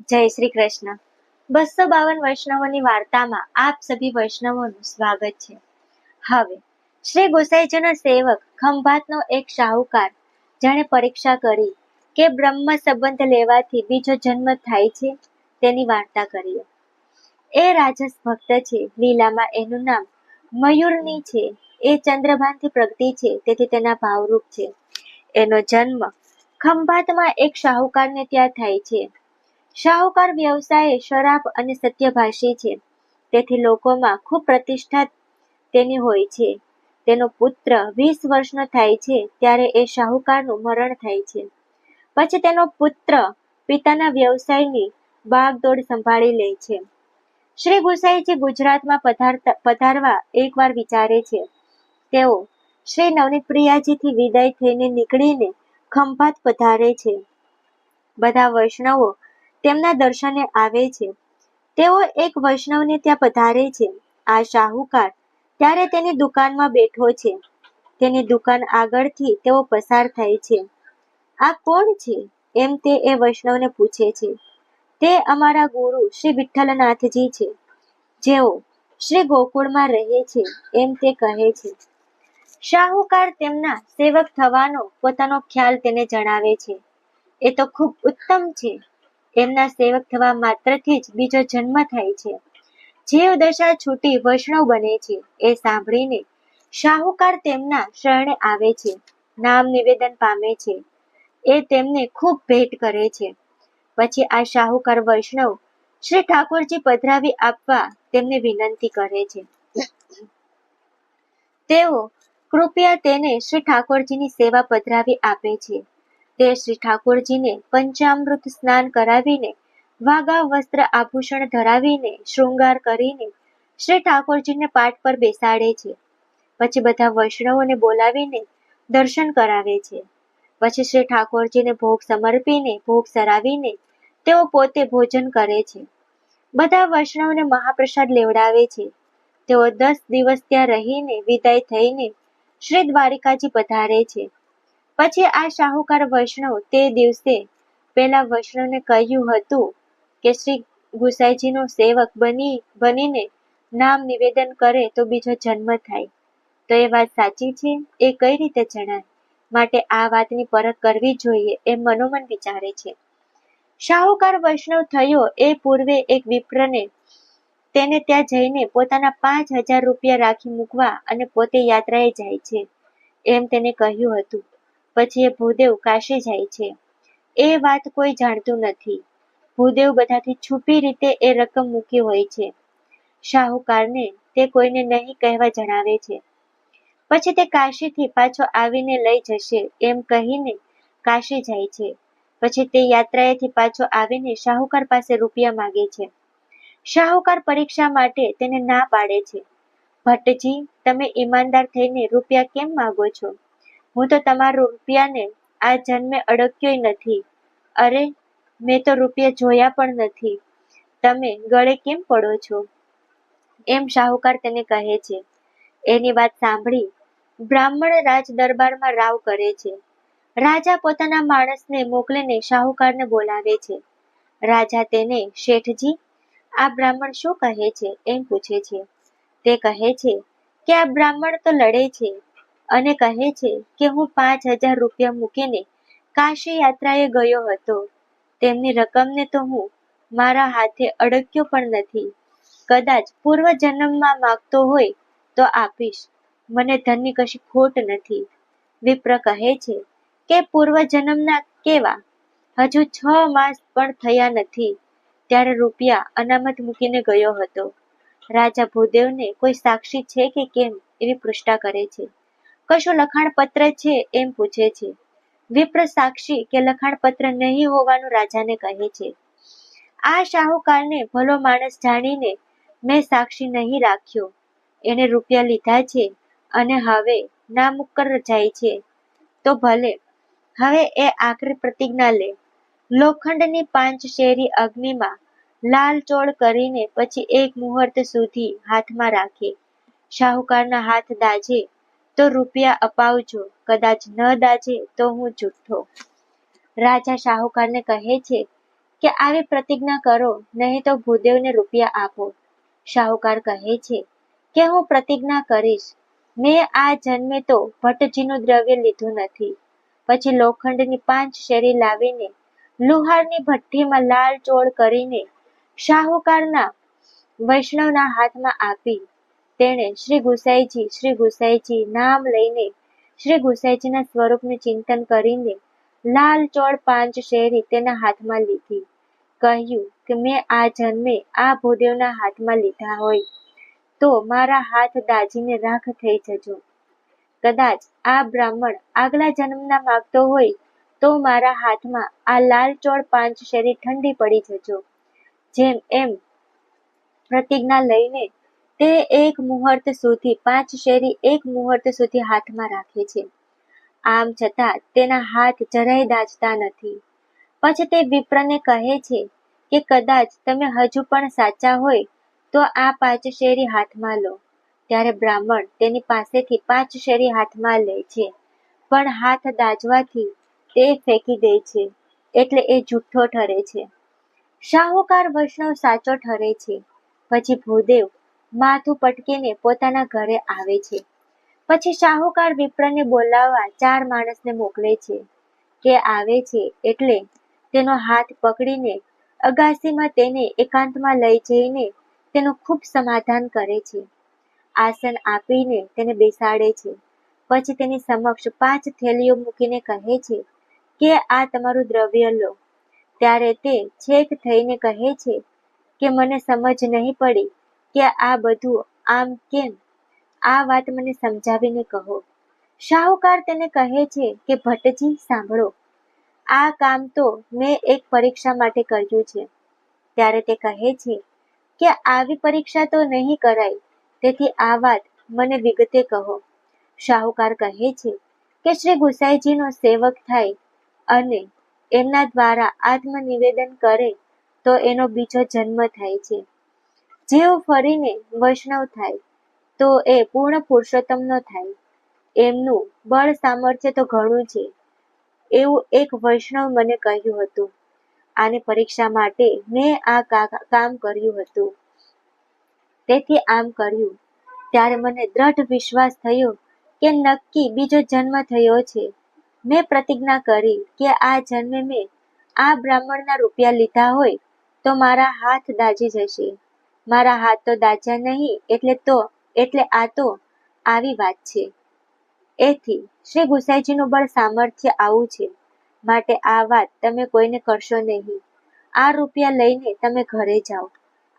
જય શ્રી કૃષ્ણ. બસો બાવન વૈષ્ણવોની વાર્તામાં આપ સભી વૈષ્ણવોનું સ્વાગત છે. હવે, શ્રી ગોસાઈજીના સેવક ખંભાતનો એક શાહુકાર, જેણે પરીક્ષા કરી કે બ્રહ્મ સંબંધ લેવાથી બીજો જન્મ થાય છે, તેની વાર્તા કરીએ. એ રાજસ ભક્ત છે, લીલામાં એનું નામ મયુરની છે. એ ચંદ્રભાનથી પ્રગતિ છે, તેથી તેના ભાવરૂપ છે. એનો જન્મ ખંભાતમાં એક શાહુકારને ત્યાં થાય છે. શાહુકાર વ્યવસાય શરાબ અને સત્યભાષી છે. તેથી લોકોમાં ખૂબ પ્રતિષ્ઠા તેની હોય છે. તેનો પુત્ર વીસ વર્ષનો થાય છે ત્યારે એ શાહુકારનું મરણ થાય છે. પછી તેનો પુત્ર પિતાના વ્યવસાયની બાગદોડ સંભાળી લે છે. શ્રી ગુસાઈજી ગુજરાતમાં પધારતા, પધારવા એકવાર વિચારે છે. તેઓ શ્રી નવનીત પ્રિયાજીથી વિદાય થઈને નીકળીને ખંભાત પધારે છે. બધા વૈષ્ણવો તેમના દર્શને આવે છે. તેઓ એક વૈષ્ણવને ત્યાં પધારે છે. આ શાહુકાર ત્યારે તેની દુકાનમાં બેઠો છે. તેની દુકાન આગળથી તેઓ પસાર થાય છે. આ કોણ છે? એમ તે એ વૈષ્ણવને પૂછે છે. તે અમારા ગુરુ શ્રી વિઠ્ઠલનાથજી છે. જેઓ શ્રી ગોકુળમાં રહે છે એમ તે કહે છે. શાહુકાર તેમના સેવક થવાનો પોતાનો ખ્યાલ તેને જણાવે છે. એ તો ખૂબ ઉત્તમ છે. એમના સેવક થવા માત્રથી જ બીજો જન્મ થાય છે. જીવ દશા છૂટી વૈષ્ણવ બને છે, એ સાંભળીને શાહુકાર તેમના શરણે આવે છે, નામ નિવેદન પામે છે, એ તેમને ખૂબ ભેટ કરે છે. પછી આ શાહુકાર વૈષ્ણવ શ્રી ઠાકોરજી પધરાવી આપવા તેમને વિનંતી કરે છે. તેઓ કૃપયા તેને શ્રી ઠાકોરજીની સેવા પધરાવી આપે છે. તે શ્રી ઠાકોરજીને પંચામૃત સ્નાન કરાવીને વાગા વસ્ત્ર આભૂષણ ધરાવીને, શૃંગાર કરીને શ્રી ઠાકોરજીને પાઠ પર બેસાડે છે. પછી બધા વૈષ્ણવોને બોલાવીને દર્શન કરાવે છે. પછી શ્રી ઠાકોરજીને ભોગ સમર્પીને, ભોગ સરાવીને તેઓ પોતે ભોજન કરે છે. બધા વૈષ્ણવને મહાપ્રસાદ લેવડાવે છે. તેઓ દસ દિવસ ત્યાં રહીને વિદાય થઈને શ્રી દ્વારિકાજી પધારે છે. પછી આ શાહુકાર વૈષ્ણવ તે દિવસે પેલા વૈષ્ણવને કહ્યું હતું કે શ્રી ગુસાઈજીનો સેવક બની, બનીને નામ નિવેદન કરે તો બીજો જન્મ થાય. તો એ વાત સાચી છે? એ કઈ રીતે જણાય? માટે આ વાતની પરખ કરવી જોઈએ એ મનોમન વિચારે છે. શાહુકાર વૈષ્ણવ થયો એ પૂર્વે એક વિપ્રને તેને ત્યાં જઈને પોતાના પાંચ હજાર રૂપિયા રાખી મૂકવા અને પોતે યાત્રાએ જાય છે. એમ તેને કહ્યું હતું. પછી એ ભૂદેવ કાશી જાય છે. એ વાત કોઈ જાણતું નથી. ભૂદેવ બધાથી છુપી રીતે એ રકમ મૂકી હોય છે. શાહુકારને તે કોઈને નહીં કહેવા જણાવે છે. પછી તે કાશીથી પાછો આવીને લઈ જશે એમ કહીને કાશી જાય છે. પછી તે યાત્રાએથી પાછો આવીને શાહુકાર પાસે રૂપિયા માગે છે. શાહુકાર પરીક્ષા માટે તેને ના પાડે છે. ભટ્ટજી, તમે ઈમાનદાર થઈને રૂપિયા કેમ માગો છો? હું તો તમારા રૂપિયાને આ જન્મે અડક્યોય નથી. અરે, મેં તો રૂપિયા જોયા પણ નથી. તમે ગળે કેમ પડો છો? એમ શાહુકાર તેને કહે છે. એની વાત સાંભળી બ્રાહ્મણ રાજ દરબારમાં રાવ કરે છે. રાજા પોતાના માણસને મોકલીને શાહુકારને બોલાવે છે. રાજા તેને, શેઠજી, આ બ્રાહ્મણ શું કહે છે? એમ પૂછે છે. તે કહે છે કે, આ બ્રાહ્મણ તો લડે છે. અને કહે છે કે હું પાંચ હજાર રૂપિયા મૂકીને કાશી યાત્રાએ ગયો હતો. તેમની રકમને તો હું મારા હાથે અડક્યો પણ નથી. કદાચ પૂર્વ જન્મમાં માગતો હોય તો આપીશ. મને ધનની કશી ખોટ નથી. વિપ્ર કહે છે કે પૂર્વ જન્મના કેવા? હજુ છ માસ પણ થયા નથી. ત્યારે રૂપિયા અનામત મૂકીને ગયો હતો. રાજા ભૂદેવને કોઈ સાક્ષી છે કે કેમ એવી પૃષ્ઠા કરે છે. કશું લખાણ પત્ર છે એમ પૂછે છે. વિપ્ર સાક્ષી કે લખાણ પત્ર નહીં હોવાનું રાજાને કહે છે. આ શાહુકારને ભલો માણસ જાણીને મેં સાક્ષી નહીં રાખ્યો. એને રૂપિયા લીધા છે અને હવે નામુક્કર જાય છે. તો ભલે, હવે એ આખરી પ્રતિજ્ઞા લે. લોખંડની પાંચ શેરી અગ્નિમાં લાલ ચોળ કરીને પછી એક મુહૂર્ત સુધી હાથમાં રાખે. શાહુકારના હાથ દાજે તો રૂપિયા અપાવજો. કદાચ ન દાજે તો હું જુઠ્ઠો રાજા શાહુકારને કહે છે કે, આવી પ્રતિજ્ઞા કરો, નહીં તો ભૂદેવને રૂપિયા આપો. શાહુકાર કહે છે કે, હું પ્રતિજ્ઞા કરીશ. મેં આ જન્મે તો ભટ્ટજીનું દ્રવ્ય લીધું નથી. પછી લોખંડની પાંચ શેરી લાવીને, લુહારની ભઠ્ઠીમાં લાલ ચોળ કરીને, શાહુકારના વૈષ્ણવના હાથમાં આપી. તેણે શ્રી ગુસાઈજી શ્રી ગુસાઈજી નામ લઈને શ્રી ગુસાઈજીના સ્વરૂપનું ચિંતન કરીને લાલ ચોળ પાંચ શેરી તેના હાથમાં લીધી. કહ્યું કે મેં આ જન્મે આ ભૂદેવના હાથમાં લીધા હોય તો મારા હાથ દાજીને રાખ થઈ જજો. કદાચ આ બ્રાહ્મણ આગલા જન્મના માગતો હોય તો મારા હાથમાં આ લાલ ચોળ પાંચ શેરી ઠંડી પડી જજો. જેમ એમ પ્રતિજ્ઞા લઈને તે એક મુહૂર્ત સુધી, પાંચ શેરી એક મુહૂર્ત સુધી હાથમાં રાખે છે. આમ છતાં તેના હાથ જરાય દાજતા નથી. પછી તે વિપ્રને કહે છે કે, કદાચ તમે હજુ પણ સાચા હોય, તો આ પાંચ શેરી હાથમાં લો. ત્યારે બ્રાહ્મણ તેની પાસેથી પાંચ શેરી હાથમાં લે છે. પણ હાથ દાજવાથી તે ફેંકી દે છે, એટલે એ જુઠ્ઠો ઠરે છે. શાહુકાર વૈષ્ણવ સાચો ઠરે છે. પછી ભૂદેવ માથું પટકીને પોતાના ઘરે આવે છે. પછી શાહુકાર વિપ્રને બોલાવવા ચાર માણસને મોકલે છે તે આવે છે એટલે તેનો હાથ પકડીને અગાસીમાં તેને એકાંતમાં લઈ જઈને તેનું ખૂબ સમાધાન કરે છે. આસન આપીને તેને બેસાડે છે. પછી તેની સમક્ષ પાંચ થેલીઓ મૂકીને કહે છે કે આ તમારું દ્રવ્ય લો. ત્યારે તે છેક થઈને કહે છે કે મને સમજ નહીં પડી કે આ બધું આમ કેમ? આ વાત મને સમજાવીને કહો. શાહુકાર તેને કહે છે કે, ભટ્ટજી, સાંભળો. આ કામ તો મેં એક પરીક્ષા માટે કર્યું છે. ત્યારે તે કહે છે કે, આવી પરીક્ષા તો નહીં કરાય. તેથી આ વાત મને વિગતે કહો. શાહુકાર કહે છે કે, શ્રી ગુસાઈજીનો સેવક થાય અને એમના દ્વારા આત્મનિવેદન કરે તો એનો બીજો જન્મ થાય છે. જેઓ ફરીને વૈષ્ણવ થાય, તો એ પૂર્ણ પુરુષોત્તમનો થાય. એમનું બળ સામર્થ્ય તો ઘણું છે, એવું એક વૈષ્ણવ મને કહ્યું હતું. આની પરીક્ષા માટે મેં આ કામ કર્યું હતું. તેથી આમ કર્યું. ત્યારે મને દ્રઢ વિશ્વાસ થયો કે નક્કી બીજો જન્મ થયો છે. મેં પ્રતિજ્ઞા કરી કે આ જન્મે મેં આ બ્રાહ્મણના રૂપિયા લીધા હોય તો મારા હાથ દાજી જશે. મારા હાથ તો દાજા નહીં, એટલે તો, એટલે આ તો આવી વાત છે. એથી શ્રી ગુસાઈજીનું બળ સામર્થ્ય આવું છે. માટે આ વાત તમે કોઈને કરશો નહીં. આ રૂપિયા લઈને તમે ઘરે જાઓ.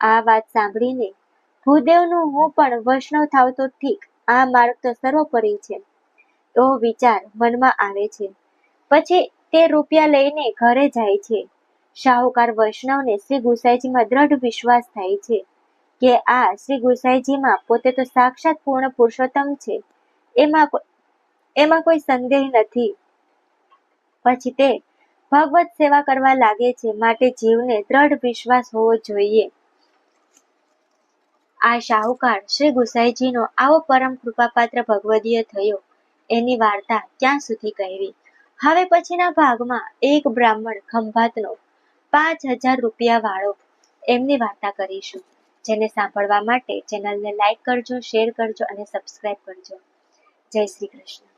આ વાત સાંભળીને ભૂદેવનું હું પણ વૈષ્ણવ થાવ તો ઠીક, આ માર્ગ તો સર્વોપરી છે. એવો વિચાર મનમાં આવે છે. પછી તે રૂપિયા લઈને ઘરે જાય છે. શાહુકાર વૈષ્ણવને શ્રી ગુસાઈજીમાં દ્રઢ વિશ્વાસ થાય છે. કે આ શ્રી ગુસાઈજીમાં પોતે તો સાક્ષાત પૂર્ણ પુરુષોત્તમ છે. એમાં એમાં કોઈ સંદેહ નથી. પછી તે ભગવત સેવા કરવા લાગે છે માટે જીવને દ્રઢ વિશ્વાસ હોવો જોઈએ. આ શાહુકાર શ્રી ગુસાઈજીનો આવો પરમ કૃપાપાત્ર ભગવદીય થયો. એની વાર્તા ક્યાં સુધી કહેવી. હવે પછીના ભાગમાં એક બ્રાહ્મણ ખંભાતનો પાંચ હજાર રૂપિયા વાળો એમની વાર્તા કરીશું. જેને સાંભળવા માટે ચેનલને લાઈક કરજો શેર કરજો અને સબસ્ક્રાઈબ કરજો. જય શ્રી કૃષ્ણ.